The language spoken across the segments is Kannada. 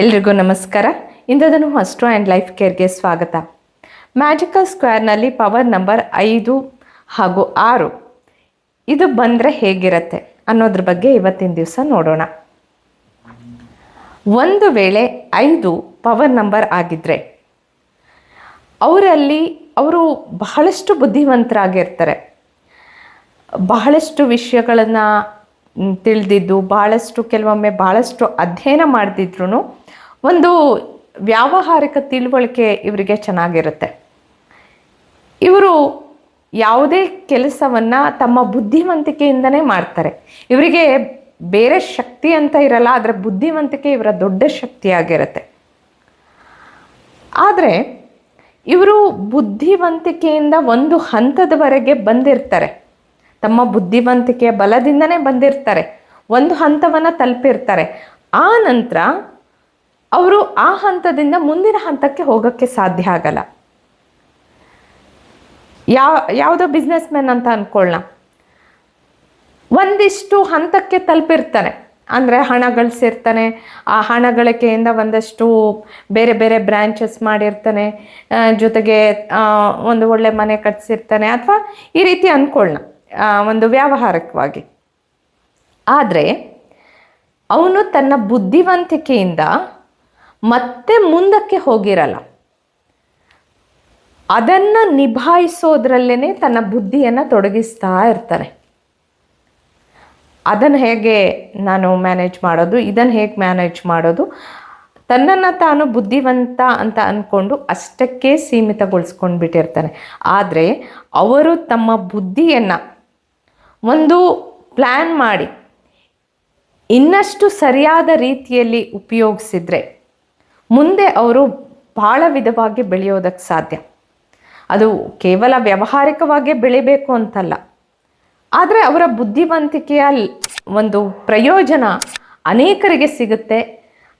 ಎಲ್ರಿಗೂ ನಮಸ್ಕಾರ. ಇಂದದನು ಅಸ್ಟ್ರೋ ಆ್ಯಂಡ್ ಲೈಫ್ ಕೇರ್ಗೆ ಸ್ವಾಗತ. ಮ್ಯಾಜಿಕಲ್ ಸ್ಕ್ವೇರ್ನಲ್ಲಿ ಪವರ್ ನಂಬರ್ ಐದು ಹಾಗೂ ಆರು. ಇದು ಬಂದರೆ ಹೇಗಿರುತ್ತೆ ಅನ್ನೋದ್ರ ಬಗ್ಗೆ ಇವತ್ತಿನ ದಿವಸ ನೋಡೋಣ. ಒಂದು ವೇಳೆ ಐದು ಪವರ್ ನಂಬರ್ ಆಗಿದ್ದರೆ ಅವರಲ್ಲಿ ಅವರು ಬಹಳಷ್ಟು ಬುದ್ಧಿವಂತರಾಗಿರ್ತಾರೆ. ಬಹಳಷ್ಟು ವಿಷಯಗಳನ್ನು ತಿಳಿದಿದ್ದು ಭಾಳಷ್ಟು ಕೆಲವೊಮ್ಮೆ ಭಾಳಷ್ಟು ಅಧ್ಯಯನ ಮಾಡ್ತಿದ್ರು ಒಂದು ವ್ಯಾವಹಾರಿಕ ತಿಳುವಳಿಕೆ ಇವರಿಗೆ ಚೆನ್ನಾಗಿರುತ್ತೆ. ಇವರು ಯಾವುದೇ ಕೆಲಸವನ್ನು ತಮ್ಮ ಬುದ್ಧಿವಂತಿಕೆಯಿಂದನೇ ಮಾಡ್ತಾರೆ. ಇವರಿಗೆ ಬೇರೆ ಶಕ್ತಿ ಅಂತ ಇರಲ್ಲ, ಆದರೆ ಬುದ್ಧಿವಂತಿಕೆ ಇವರ ದೊಡ್ಡ ಶಕ್ತಿಯಾಗಿರುತ್ತೆ. ಆದರೆ ಇವರು ಬುದ್ಧಿವಂತಿಕೆಯಿಂದ ಒಂದು ಹಂತದವರೆಗೆ ಬಂದಿರ್ತಾರೆ. ತಮ್ಮ ಬುದ್ಧಿವಂತಿಕೆಯ ಬಲದಿಂದನೇ ಬಂದಿರ್ತಾರೆ. ಒಂದು ಹಂತವನ್ನು ತಲುಪಿರ್ತಾರೆ. ಆ ನಂತರ ಅವರು ಆ ಹಂತದಿಂದ ಮುಂದಿನ ಹಂತಕ್ಕೆ ಹೋಗೋಕ್ಕೆ ಸಾಧ್ಯ ಆಗಲ್ಲ. ಯಾವ ಯಾವುದೋ ಬಿಸ್ನೆಸ್ ಮ್ಯಾನ್ ಅಂತ ಅಂದ್ಕೊಳ್ಳೋಣ ಒಂದಿಷ್ಟು ಹಂತಕ್ಕೆ ತಲುಪಿರ್ತಾನೆ. ಅಂದರೆ ಹಣ ಗಳಿಸಿರ್ತಾನೆ ಆ ಹಣ ಗಳಿಕೆಯಿಂದ ಒಂದಷ್ಟು ಬೇರೆ ಬೇರೆ ಬ್ರ್ಯಾಂಚಸ್ ಮಾಡಿರ್ತಾನೆ ಜೊತೆಗೆ ಒಂದು ಒಳ್ಳೆ ಮನೆ ಕಟ್ಸಿರ್ತಾನೆ ಅಥವಾ ಈ ರೀತಿ ಅಂದ್ಕೊಳ್ಳೋಣ ಒಂದು ವ್ಯಾವಹಾರಿಕವಾಗಿ. ಆದರೆ ಅವನು ತನ್ನ ಬುದ್ಧಿವಂತಿಕೆಯಿಂದ ಮತ್ತೆ ಮುಂದಕ್ಕೆ ಹೋಗಿರಲ್ಲ. ಅದನ್ನು ನಿಭಾಯಿಸೋದ್ರಲ್ಲೇ ತನ್ನ ಬುದ್ಧಿಯನ್ನು ತೊಡಗಿಸ್ತಾ ಇರ್ತಾರೆ. ಅದನ್ನು ಹೇಗೆ ನಾನು ಮ್ಯಾನೇಜ್ ಮಾಡೋದು, ಇದನ್ನು ಹೇಗೆ ಮ್ಯಾನೇಜ್ ಮಾಡೋದು, ತನ್ನನ್ನು ತಾನು ಬುದ್ಧಿವಂತ ಅಂತ ಅಂದ್ಕೊಂಡು ಅಷ್ಟಕ್ಕೆ ಸೀಮಿತಗೊಳಿಸ್ಕೊಂಡು ಬಿಟ್ಟಿರ್ತಾರೆ ಆದರೆ ಅವರು ತಮ್ಮ ಬುದ್ಧಿಯನ್ನು ಒಂದು ಪ್ಲ್ಯಾನ್ ಮಾಡಿ ಇನ್ನಷ್ಟು ಸರಿಯಾದ ರೀತಿಯಲ್ಲಿ ಉಪಯೋಗಿಸಿದ್ರೆ ಮುಂದೆ ಅವರು ಭಾಳ ವಿಧವಾಗಿ ಬೆಳೆಯೋದಕ್ಕೆ ಸಾಧ್ಯ. ಅದು ಕೇವಲ ವ್ಯಾವಹಾರಿಕವಾಗಿ ಬೆಳಿಬೇಕು ಅಂತಲ್ಲ. ಆದರೆ ಅವರ ಬುದ್ಧಿವಂತಿಕೆಯ ಒಂದು ಪ್ರಯೋಜನ ಅನೇಕರಿಗೆ ಸಿಗುತ್ತೆ.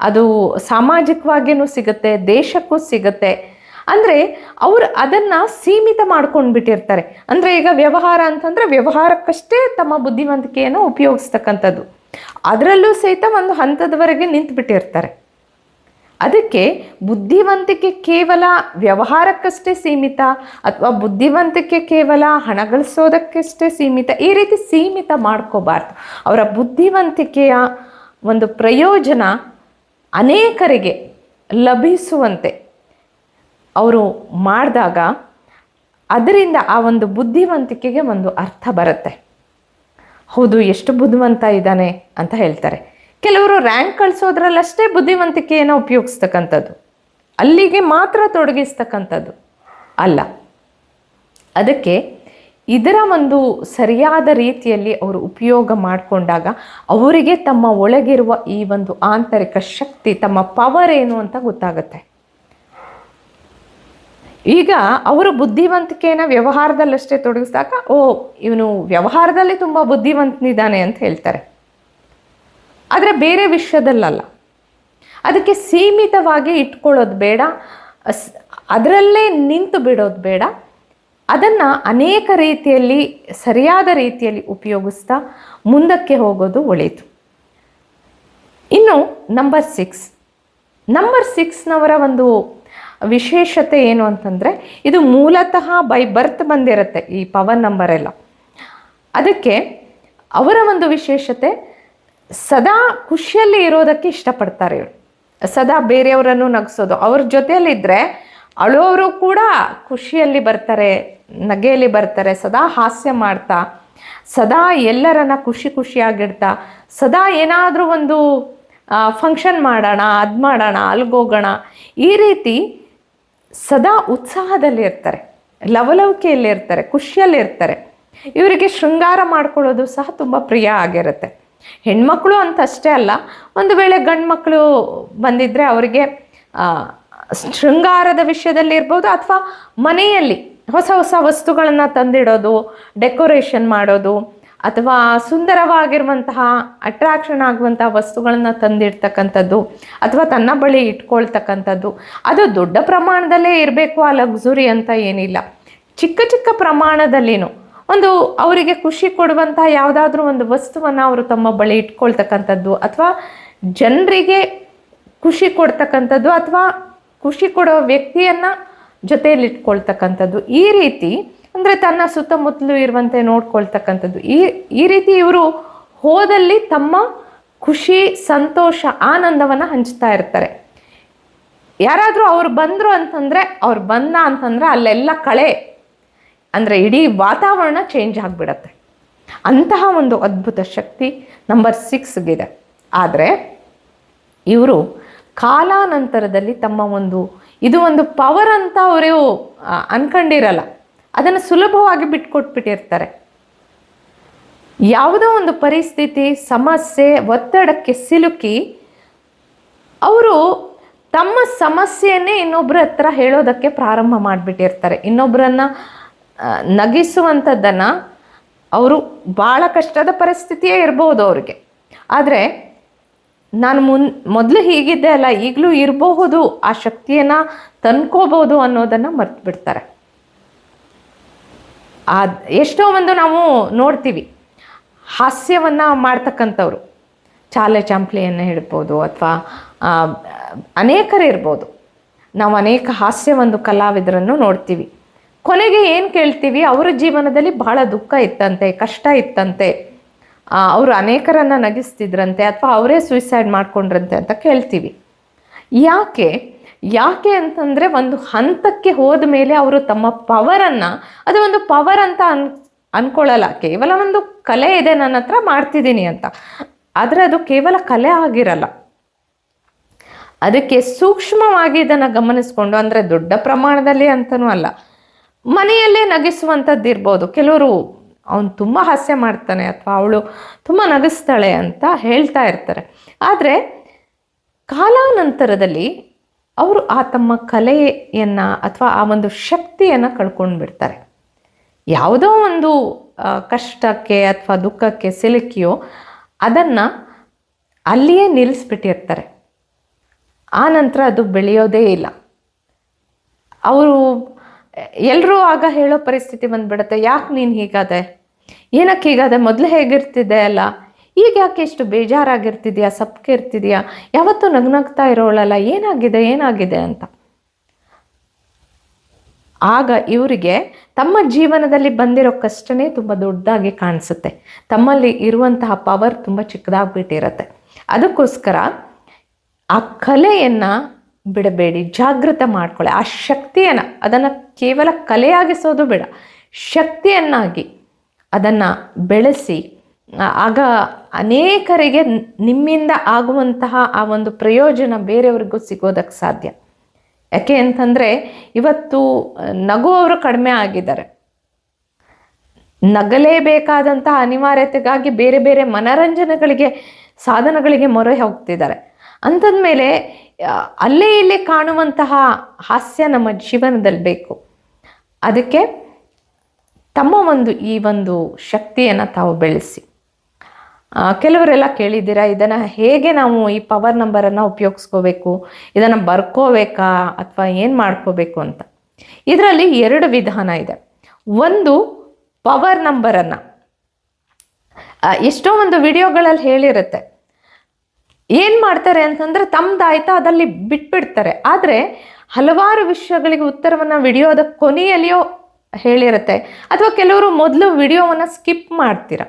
ಅದು ಸಾಮಾಜಿಕವಾಗಿಯೂ ಸಿಗುತ್ತೆ, ದೇಶಕ್ಕೂ ಸಿಗುತ್ತೆ. ಅಂದರೆ ಅವರು ಅದನ್ನು ಸೀಮಿತ ಮಾಡ್ಕೊಂಡು ಬಿಟ್ಟಿರ್ತಾರೆ ಅಂದರೆ ಈಗ ವ್ಯವಹಾರ ಅಂತಂದರೆ ವ್ಯವಹಾರಕ್ಕಷ್ಟೇ ತಮ್ಮ ಬುದ್ಧಿವಂತಿಕೆಯನ್ನು ಉಪಯೋಗಿಸ್ತಕ್ಕಂಥದ್ದು. ಅದರಲ್ಲೂ ಸಹಿತ ಒಂದು ಹಂತದವರೆಗೆ ನಿಂತು ಬಿಟ್ಟಿರ್ತಾರೆ ಅದಕ್ಕೆ ಬುದ್ಧಿವಂತಿಕೆ ಕೇವಲ ವ್ಯವಹಾರಕ್ಕಷ್ಟೇ ಸೀಮಿತ ಅಥವಾ ಬುದ್ಧಿವಂತಿಕೆ ಕೇವಲ ಹಣ ಗಳಿಸೋದಕ್ಕಷ್ಟೇ ಸೀಮಿತ, ಈ ರೀತಿ ಸೀಮಿತ ಮಾಡ್ಕೋಬಾರ್ದು. ಅವರ ಬುದ್ಧಿವಂತಿಕೆಯ ಒಂದು ಪ್ರಯೋಜನ ಅನೇಕರಿಗೆ ಲಭಿಸುವಂತೆ ಅವರು ಮಾಡಿದಾಗ ಅದರಿಂದ ಆ ಒಂದು ಬುದ್ಧಿವಂತಿಕೆಗೆ ಒಂದು ಅರ್ಥ ಬರುತ್ತೆ. ಹೌದು, ಎಷ್ಟು ಬುದ್ಧಿವಂತ ಇದ್ದಾನೆ ಅಂತ ಹೇಳ್ತಾರೆ. ಕೆಲವರು ರ್ಯಾಂಕ್ ಕಳಿಸೋದ್ರಲ್ಲಷ್ಟೇ ಬುದ್ಧಿವಂತಿಕೆಯನ್ನು ಉಪಯೋಗಿಸ್ತಕ್ಕಂಥದ್ದು. ಅಲ್ಲಿಗೆ ಮಾತ್ರ ತೊಡಗಿಸ್ತಕ್ಕಂಥದ್ದು ಅಲ್ಲ. ಅದಕ್ಕೆ ಇದರ ಒಂದು ಸರಿಯಾದ ರೀತಿಯಲ್ಲಿ ಅವರು ಉಪಯೋಗ ಮಾಡಿಕೊಂಡಾಗ ಅವರಿಗೆ ತಮ್ಮ ಒಳಗಿರುವ ಈ ಒಂದು ಆಂತರಿಕ ಶಕ್ತಿ, ತಮ್ಮ ಪವರ್ ಏನು ಅಂತ ಗೊತ್ತಾಗುತ್ತೆ. ಈಗ ಅವರು ಬುದ್ಧಿವಂತಿಕೆಯನ್ನು ವ್ಯವಹಾರದಲ್ಲಷ್ಟೇ ತೊಡಗಿಸಿದಾಗ ಓ ಇವನು ವ್ಯವಹಾರದಲ್ಲಿ ತುಂಬ ಬುದ್ಧಿವಂತನಿದ್ದಾನೆ ಅಂತ ಹೇಳ್ತಾರೆ. ಆದರೆ ಬೇರೆ ವಿಷಯದಲ್ಲಲ್ಲ. ಅದಕ್ಕೆ ಸೀಮಿತವಾಗಿ ಇಟ್ಕೊಳ್ಳೋದು ಬೇಡ ಅದರಲ್ಲೇ ನಿಂತು ಬಿಡೋದು ಬೇಡ. ಅದನ್ನು ಅನೇಕ ರೀತಿಯಲ್ಲಿ, ಸರಿಯಾದ ರೀತಿಯಲ್ಲಿ ಉಪಯೋಗಿಸ್ತಾ ಮುಂದಕ್ಕೆ ಹೋಗೋದು ಒಳ್ಳೆಯದು ಇನ್ನು ನಂಬರ್ ಸಿಕ್ಸ್ ನಂಬರ್ ಸಿಕ್ಸ್ನವರ ಒಂದು ವಿಶೇಷತೆ ಏನು ಅಂತಂದರೆ, ಇದು ಮೂಲತಃ ಬೈ ಬರ್ತ್ ಬಂದಿರುತ್ತೆ ಈ ಪವರ್ ನಂಬರೆಲ್ಲ. ಅದಕ್ಕೆ ಅವರ ಒಂದು ವಿಶೇಷತೆ ಸದಾ ಖುಷಿಯಲ್ಲಿ ಇರೋದಕ್ಕೆ ಇಷ್ಟಪಡ್ತಾರೆ ಇವರು. ಸದಾ ಬೇರೆಯವರನ್ನು ನಗಿಸೋದು. ಅವ್ರ ಜೊತೆಯಲ್ಲಿದ್ದರೆ ಅಳೋರು ಕೂಡ ಖುಷಿಯಲ್ಲಿ ಬರ್ತಾರೆ, ನಗೆಯಲ್ಲಿ ಬರ್ತಾರೆ, ಸದಾ ಹಾಸ್ಯ ಮಾಡ್ತಾ, ಸದಾ ಎಲ್ಲರನ್ನ ಖುಷಿ ಖುಷಿಯಾಗಿಡ್ತಾ, ಸದಾ ಏನಾದರೂ ಒಂದು ಫಂಕ್ಷನ್ ಮಾಡೋಣ, ಅದು ಮಾಡೋಣ ಅಲ್ಗೋಗೋಣ ಈ ರೀತಿ ಸದಾ ಉತ್ಸಾಹದಲ್ಲಿ ಇರ್ತಾರೆ, ಲವಲವಿಕೆಯಲ್ಲಿ ಇರ್ತಾರೆ, ಖುಷಿಯಲ್ಲಿ ಇರ್ತಾರೆ. ಇವರಿಗೆ ಶೃಂಗಾರ ಮಾಡ್ಕೊಳ್ಳೋದು ಸಹ ತುಂಬ ಪ್ರಿಯ ಆಗಿರುತ್ತೆ. ಹೆಣ್ಮಕ್ಳು ಅಂತಷ್ಟೇ ಅಲ್ಲ, ಒಂದು ವೇಳೆ ಗಂಡು ಮಕ್ಕಳು ಬಂದಿದ್ದರೆ ಅವರಿಗೆ ಶೃಂಗಾರದ ವಿಷಯದಲ್ಲಿ ಇರ್ಬೋದು ಅಥವಾ ಮನೆಯಲ್ಲಿ ಹೊಸ ಹೊಸ ವಸ್ತುಗಳನ್ನು ತಂದಿಡೋದು, ಡೆಕೋರೇಷನ್ ಮಾಡೋದು, ಅಥವಾ ಸುಂದರವಾಗಿರುವಂತಹ ಅಟ್ರಾಕ್ಷನ್ ಆಗುವಂತಹ ವಸ್ತುಗಳನ್ನು ತಂದಿಡ್ತಕ್ಕಂಥದ್ದು, ಅಥವಾ ತನ್ನ ಬಳಿ ಇಟ್ಕೊಳ್ತಕ್ಕಂಥದ್ದು, ಅದು ದೊಡ್ಡ ಪ್ರಮಾಣದಲ್ಲೇ ಇರಬೇಕು ಆ ಲಕ್ಸುರಿ ಅಂತ ಏನಿಲ್ಲ. ಚಿಕ್ಕ ಚಿಕ್ಕ ಪ್ರಮಾಣದಲ್ಲಿನೂ ಒಂದು ಅವರಿಗೆ ಖುಷಿ ಕೊಡುವಂತಹ ಯಾವುದಾದ್ರೂ ಒಂದು ವಸ್ತುವನ್ನು ಅವರು ತಮ್ಮ ಬಳಿ ಇಟ್ಕೊಳ್ತಕ್ಕಂಥದ್ದು ಅಥವಾ ಜನರಿಗೆ ಖುಷಿ ಕೊಡ್ತಕ್ಕಂಥದ್ದು ಅಥವಾ ಖುಷಿ ಕೊಡೋ ವ್ಯಕ್ತಿಯನ್ನು ಜೊತೆಯಲ್ಲಿ ಇಟ್ಕೊಳ್ತಕ್ಕಂಥದ್ದು. ಈ ರೀತಿ ಅಂದರೆ ತನ್ನ ಸುತ್ತಮುತ್ತಲು ಇರುವಂತೆ ನೋಡ್ಕೊಳ್ತಕ್ಕಂಥದ್ದು. ಈ ಈ ರೀತಿ ಇವರು ಹೋದಲ್ಲಿ ತಮ್ಮ ಖುಷಿ, ಸಂತೋಷ, ಆನಂದವನ್ನು ಹಂಚ್ತಾ ಇರ್ತಾರೆ. ಯಾರಾದರೂ ಅವ್ರು ಬಂದರು ಅಂತಂದರೆ ಅವ್ರು ಬಂದ ಅಂತಂದರೆ ಅಲ್ಲೆಲ್ಲ ಕಳೆ ಅಂದರೆ ಇಡೀ ವಾತಾವರಣ ಚೇಂಜ್ ಆಗಿಬಿಡತ್ತೆ. ಅಂತಹ ಒಂದು ಅದ್ಭುತ ಶಕ್ತಿ ನಂಬರ್ ಸಿಕ್ಸ್ಗಿದೆ ಆದರೆ ಇವರು ಕಾಲಾನಂತರದಲ್ಲಿ ತಮ್ಮ ಒಂದು, ಇದು ಒಂದು ಪವರ್ ಅಂತ ಅವರು ಅನ್ಕೊಂಡಿರಲ್ಲ. ಅದನ್ನು ಸುಲಭವಾಗಿ ಬಿಟ್ಕೊಟ್ಬಿಟ್ಟಿರ್ತಾರೆ. ಯಾವುದೋ ಒಂದು ಪರಿಸ್ಥಿತಿ, ಸಮಸ್ಯೆ, ಒತ್ತಡಕ್ಕೆ ಸಿಲುಕಿ ಅವರು ತಮ್ಮ ಸಮಸ್ಯೆಯನ್ನೇ ಇನ್ನೊಬ್ಬರ ಹತ್ರ ಹೇಳೋದಕ್ಕೆ ಪ್ರಾರಂಭ ಮಾಡಿಬಿಟ್ಟಿರ್ತಾರೆ. ಇನ್ನೊಬ್ಬರನ್ನ ನಗಿಸುವಂಥದ್ದನ್ನು ಅವರು ಭಾಳ ಕಷ್ಟದ ಪರಿಸ್ಥಿತಿಯೇ ಇರ್ಬೋದು ಅವ್ರಿಗೆ. ಆದರೆ ನಾನು ಮುನ್, ಮೊದಲು ಹೀಗಿದ್ದೆ ಅಲ್ಲ, ಈಗಲೂ ಇರಬಹುದು, ಆ ಶಕ್ತಿಯನ್ನು ತಂದ್ಕೋಬೋದು ಅನ್ನೋದನ್ನು ಮರ್ತು ಬಿಡ್ತಾರೆ. ಆ, ಎಷ್ಟೋ ಒಂದು ನಾವು ನೋಡ್ತೀವಿ, ಹಾಸ್ಯವನ್ನು ಮಾಡ್ತಕ್ಕಂಥವ್ರು, ಚಾಲೆ ಚಾಂಪ್ಲಿಯನ್ನು ಹೇಳ್ಬೋದು ಅಥವಾ ಅನೇಕರು ಇರ್ಬೋದು. ನಾವು ಅನೇಕ ಹಾಸ್ಯ ಒಂದು ಕಲಾವಿದರನ್ನು ನೋಡ್ತೀವಿ. ಕೊನೆಗೆ ಏನು ಕೇಳ್ತೀವಿ? ಅವರ ಜೀವನದಲ್ಲಿ ಬಹಳ ದುಃಖ ಇತ್ತಂತೆ, ಕಷ್ಟ ಇತ್ತಂತೆ. ಅವರು ಅನೇಕರನ್ನು ನಗಿಸ್ತಿದ್ರಂತೆ ಅಥವಾ ಅವರೇ ಸೂಯಿಸೈಡ್ ಮಾಡ್ಕೊಂಡ್ರಂತೆ ಅಂತ ಕೇಳ್ತೀವಿ. ಯಾಕೆ? ಯಾಕೆ ಅಂತಂದರೆ ಒಂದು ಹಂತಕ್ಕೆ ಹೋದ ಮೇಲೆ ಅವರು ತಮ್ಮ ಪವರನ್ನು, ಅದು ಒಂದು ಪವರ್ ಅಂತ ಅನ್, ಅನ್ಕೊಳ್ಳಲ್ಲ, ಕೇವಲ ಒಂದು ಕಲೆ ಇದೆ ನನ್ನ ಹತ್ರ ಮಾಡ್ತಿದ್ದೀನಿ ಅಂತ. ಆದರೆ ಅದು ಕೇವಲ ಕಲೆ ಆಗಿರಲ್ಲ. ಅದಕ್ಕೆ ಸೂಕ್ಷ್ಮವಾಗಿ ಇದನ್ನು ಗಮನಿಸ್ಕೊಂಡು, ಅಂದರೆ ದೊಡ್ಡ ಪ್ರಮಾಣದಲ್ಲಿ ಅಂತನೂ ಅಲ್ಲ. ಮನೆಯಲ್ಲೇ ನಗಿಸುವಂಥದ್ದು ಇರ್ಬೋದು. ಕೆಲವರು ಅವನು ತುಂಬ ಹಾಸ್ಯ ಮಾಡ್ತಾನೆ ಅಥವಾ ಅವಳು ತುಂಬ ನಗಿಸ್ತಾಳೆ ಅಂತ ಹೇಳ್ತಾ ಇರ್ತಾರೆ. ಆದರೆ ಕಾಲಾನಂತರದಲ್ಲಿ ಅವರು ಆ ತಮ್ಮ ಕಲೆಯನ್ನು ಅಥವಾ ಆ ಒಂದು ಶಕ್ತಿಯನ್ನು ಕಳ್ಕೊಂಡು ಬಿಡ್ತಾರೆ. ಯಾವುದೋ ಒಂದು ಕಷ್ಟಕ್ಕೆ ಅಥವಾ ದುಃಖಕ್ಕೆ ಸಿಲುಕಿಯೋ ಅದನ್ನು ಅಲ್ಲಿಯೇ ನಿಲ್ಲಿಸ್ಬಿಟ್ಟಿರ್ತಾರೆ. ಆ ನಂತರ ಅದು ಬೆಳೆಯೋದೇ ಇಲ್ಲ. ಅವರು ಎಲ್ಲರೂ ಆಗ ಹೇಳೋ ಪರಿಸ್ಥಿತಿ ಬಂದ್ಬಿಡುತ್ತೆ. ಯಾಕೆ ನೀನು ಹೀಗಾದೆ? ಏನಕ್ಕೆ ಹೀಗಾದೆ? ಮೊದಲು ಹೇಗಿರ್ತಿದ್ದೆ ಅಲ್ಲ? ಈಗ ಯಾಕೆ ಎಷ್ಟು ಬೇಜಾರಾಗಿರ್ತಿದ್ಯಾ? ಸಪ್ಕೆ ಇರ್ತಿದ್ಯಾ? ಯಾವತ್ತೂ ನಗ್ನಗ್ತಾ ಇರೋಳಲ್ಲ. ಏನಾಗಿದೆ? ಏನಾಗಿದೆ ಅಂತ. ಆಗ ಇವರಿಗೆ ತಮ್ಮ ಜೀವನದಲ್ಲಿ ಬಂದಿರೋ ಕಷ್ಟನೇ ತುಂಬ ದೊಡ್ಡದಾಗಿ ಕಾಣಿಸುತ್ತೆ. ತಮ್ಮಲ್ಲಿ ಇರುವಂತಹ ಪವರ್ ತುಂಬ ಚಿಕ್ಕದಾಗ್ಬಿಟ್ಟಿರತ್ತೆ. ಅದಕ್ಕೋಸ್ಕರ ಆ ಕಲೆಯನ್ನು ಬಿಡಬೇಡಿ ಜಾಗೃತ ಮಾಡ್ಕೊಳ್ಳಿ. ಆ ಶಕ್ತಿಯನ್ನು, ಅದನ್ನು ಕೇವಲ ಕಲೆಯಾಗಿಸೋದು ಬೇಡ. ಶಕ್ತಿಯನ್ನಾಗಿ ಅದನ್ನು ಬೆಳೆಸಿ ಆಗ ಅನೇಕರಿಗೆ ನಿಮ್ಮಿಂದ ಆಗುವಂತಹ ಆ ಒಂದು ಪ್ರಯೋಜನ ಬೇರೆಯವ್ರಿಗೂ ಸಿಗೋದಕ್ಕೆ ಸಾಧ್ಯ. ಯಾಕೆ ಅಂತಂದರೆ, ಇವತ್ತು ನಗುವವರು ಕಡಿಮೆ ಆಗಿದ್ದಾರೆ. ನಗಲೇಬೇಕಾದಂತಹ ಅನಿವಾರ್ಯತೆಗಾಗಿ ಬೇರೆ ಬೇರೆ ಮನರಂಜನೆಗಳಿಗೆ, ಸಾಧನಗಳಿಗೆ ಮೊರೆ ಹೋಗ್ತಿದ್ದಾರೆ. ಅಂಥದ್ಮೇಲೆ ಅಲ್ಲೇ ಇಲ್ಲೇ ಕಾಣುವಂತಹ ಹಾಸ್ಯ ನಮ್ಮ ಜೀವನದಲ್ಲಿ ಬೇಕು. ಅದಕ್ಕೆ ತಮ್ಮ ಒಂದು ಈ ಒಂದು ಶಕ್ತಿಯನ್ನು ತಾವು ಬೆಳೆಸಿ. ಕೆಲವರೆಲ್ಲ ಕೇಳಿದ್ದೀರಾ, ಇದನ್ನು ಹೇಗೆ ನಾವು ಈ ಪವರ್ ನಂಬರನ್ನು ಉಪಯೋಗಿಸ್ಕೋಬೇಕು, ಇದನ್ನು ಬರ್ಕೋಬೇಕಾ ಅಥವಾ ಏನು ಮಾಡ್ಕೋಬೇಕು ಅಂತ. ಇದರಲ್ಲಿ ಎರಡು ವಿಧಾನ ಇದೆ. ಒಂದು ಪವರ್ ನಂಬರನ್ನು ಎಷ್ಟೋ ಒಂದು ವಿಡಿಯೋಗಳಲ್ಲಿ ಹೇಳಿರುತ್ತೆ ಏನು ಮಾಡ್ತಾರೆ ಅಂತಂದರೆ ತಮ್ಮದಾಯ್ತಾ ಅದಲ್ಲಿ ಬಿಟ್ಬಿಡ್ತಾರೆ. ಆದರೆ ಹಲವಾರು ವಿಷಯಗಳಿಗೆ ಉತ್ತರವನ್ನು ವಿಡಿಯೋದ ಕೊನೆಯಲ್ಲಿಯೋ ಹೇಳಿರುತ್ತೆ. ಅಥವಾ ಕೆಲವರು ಮೊದಲು ವಿಡಿಯೋವನ್ನು ಸ್ಕಿಪ್ ಮಾಡ್ತೀರ.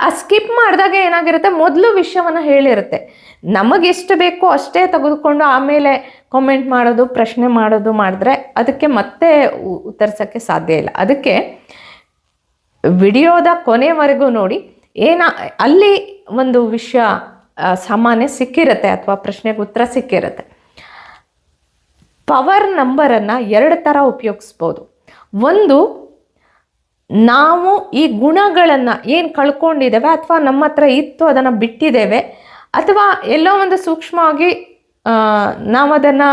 ಆ ಸ್ಕಿಪ್ ಮಾಡಿದಾಗ ಏನಾಗಿರುತ್ತೆ? ಮೊದಲು ವಿಷಯವನ್ನು ಹೇಳಿರುತ್ತೆ. ನಮಗೆ ಎಷ್ಟು ಬೇಕೋ ಅಷ್ಟೇ ತೆಗೆದುಕೊಂಡು ಆಮೇಲೆ ಕಾಮೆಂಟ್ ಮಾಡೋದು, ಪ್ರಶ್ನೆ ಮಾಡೋದು ಮಾಡಿದ್ರೆ ಅದಕ್ಕೆ ಮತ್ತೆ ಉತ್ತರಿಸೋಕ್ಕೆ ಸಾಧ್ಯ ಇಲ್ಲ. ಅದಕ್ಕೆ ವಿಡಿಯೋದ ಕೊನೆವರೆಗೂ ನೋಡಿ. ಏನ, ಅಲ್ಲಿ ಒಂದು ವಿಷಯ ಸಾಮಾನ್ಯ ಸಿಕ್ಕಿರುತ್ತೆ ಅಥವಾ ಪ್ರಶ್ನೆಗೆ ಉತ್ತರ ಸಿಕ್ಕಿರುತ್ತೆ. ಪವರ್ ನಂಬರನ್ನು ಎರಡು ಥರ ಉಪಯೋಗಿಸ್ಬೋದು. ಒಂದು, ನಾವು ಈ ಗುಣಗಳನ್ನು ಏನು ಕಳ್ಕೊಂಡಿದ್ದೇವೆ ಅಥವಾ ನಮ್ಮ ಹತ್ರ ಇತ್ತು ಅದನ್ನು ಬಿಟ್ಟಿದ್ದೇವೆ ಅಥವಾ ಎಲ್ಲೋ ಒಂದು ಸೂಕ್ಷ್ಮವಾಗಿ ನಾವು ಅದನ್ನು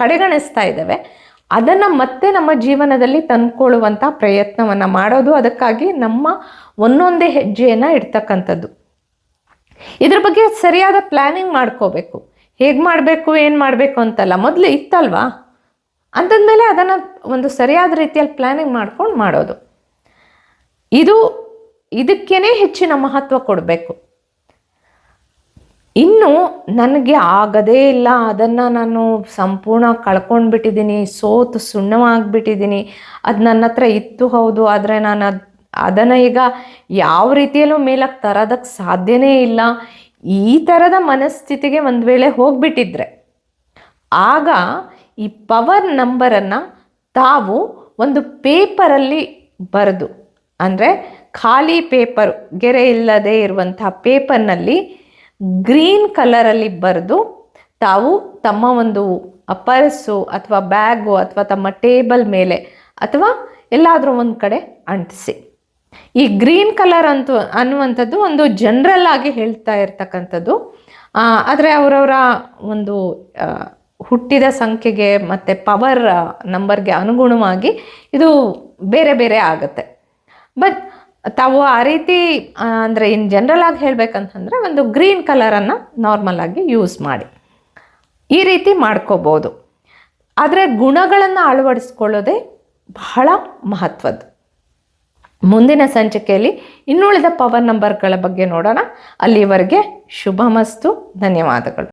ಕಡೆಗಣಿಸ್ತಾ ಇದ್ದೇವೆ. ಅದನ್ನು ಮತ್ತೆ ನಮ್ಮ ಜೀವನದಲ್ಲಿ ತಂದುಕೊಳ್ಳುವಂಥ ಪ್ರಯತ್ನವನ್ನು ಮಾಡೋದು ಅದಕ್ಕಾಗಿ ನಮ್ಮ ಒಂದೊಂದೇ ಹೆಜ್ಜೆಯನ್ನು ಇಡ್ತಕ್ಕಂಥದ್ದು. ಇದ್ರ ಬಗ್ಗೆ ಸರಿಯಾದ ಪ್ಲ್ಯಾನಿಂಗ್ ಮಾಡ್ಕೋಬೇಕು. ಹೇಗೆ ಮಾಡಬೇಕು, ಏನು ಮಾಡಬೇಕು ಅಂತಲ್ಲ ಮೊದಲು ಇತ್ತಲ್ವಾ? ಅಂತಂದಮೇಲೆ ಅದನ್ನು ಒಂದು ಸರಿಯಾದ ರೀತಿಯಲ್ಲಿ ಪ್ಲ್ಯಾನಿಂಗ್ ಮಾಡ್ಕೊಂಡು ಮಾಡೋದು. ಇದು ಇದಕ್ಕೇ ಹೆಚ್ಚಿನ ಮಹತ್ವ ಕೊಡಬೇಕು. ಇನ್ನು ನನಗೆ ಆಗದೇ ಇಲ್ಲ, ಅದನ್ನು ನಾನು ಸಂಪೂರ್ಣ ಕಳ್ಕೊಂಡ್ಬಿಟ್ಟಿದ್ದೀನಿ ಸೋತು ಸುಣ್ಣವಾಗಿಬಿಟ್ಟಿದ್ದೀನಿ ಅದು ನನ್ನ ಹತ್ರ ಇತ್ತು ಹೌದು, ಆದರೆ ನಾನು ಅದು ಅದನ್ನು ಈಗ ಯಾವ ರೀತಿಯಲ್ಲೂ ಮೇಲಕ್ಕೆ ತರೋದಕ್ಕೆ ಸಾಧ್ಯನೇ ಇಲ್ಲ. ಈ ಥರದ ಮನಸ್ಥಿತಿಗೆ ಒಂದು ವೇಳೆ ಹೋಗ್ಬಿಟ್ಟಿದ್ರೆ ಆಗ ಈ ಪವರ್ ನಂಬರನ್ನು ತಾವು ಒಂದು ಪೇಪರಲ್ಲಿ ಬರೆದು, ಅಂದರೆ ಖಾಲಿ ಪೇಪರ್, ಗೆರೆ ಇಲ್ಲದೆ ಇರುವಂತಹ ಪೇಪರ್ನಲ್ಲಿ ಗ್ರೀನ್ ಕಲರಲ್ಲಿ ಬರೆದು ತಾವು ತಮ್ಮ ಒಂದು ಪರ್ಸು ಅಥವಾ ಬ್ಯಾಗು ಅಥವಾ ತಮ್ಮ ಟೇಬಲ್ ಮೇಲೆ ಅಥವಾ ಎಲ್ಲಾದರೂ ಒಂದು ಕಡೆ ಅಂಟಿಸಿ. ಈ ಗ್ರೀನ್ ಕಲರ್ ಅಂತೂ ಅನ್ನುವಂಥದ್ದು ಒಂದು ಜನರಲ್ ಆಗಿ ಹೇಳ್ತಾ ಇರ್ತಕ್ಕಂಥದ್ದು. ಆದರೆ ಅವರವರ ಒಂದು ಹುಟ್ಟಿದ ಸಂಖ್ಯೆಗೆ ಮತ್ತು ಪವರ್ ನಂಬರ್ಗೆ ಅನುಗುಣವಾಗಿ ಇದು ಬೇರೆ ಬೇರೆ ಆಗುತ್ತೆ. ಬಟ್ ತಾವು ಆ ರೀತಿ ಅಂದರೆ ಇನ್ ಜನರಲ್ ಆಗಿ ಹೇಳಬೇಕಂತಂದರೆ ಒಂದು ಗ್ರೀನ್ ಕಲರನ್ನು ನಾರ್ಮಲ್ ಆಗಿ ಯೂಸ್ ಮಾಡಿ. ಈ ರೀತಿ ಮಾಡ್ಕೋಬೋದು. ಆದರೆ ಗುಣಗಳನ್ನು ಅಳವಡಿಸ್ಕೊಳ್ಳೋದೇ ಬಹಳ ಮಹತ್ವದ್ದು. ಮುಂದಿನ ಸಂಚಿಕೆಯಲ್ಲಿ ಇನ್ನುಳಿದ ಪವರ್ ನಂಬರ್ಗಳ ಬಗ್ಗೆ ನೋಡೋಣ. ಅಲ್ಲಿವರೆಗೆ ಶುಭಮಸ್ತು ಧನ್ಯವಾದಗಳು.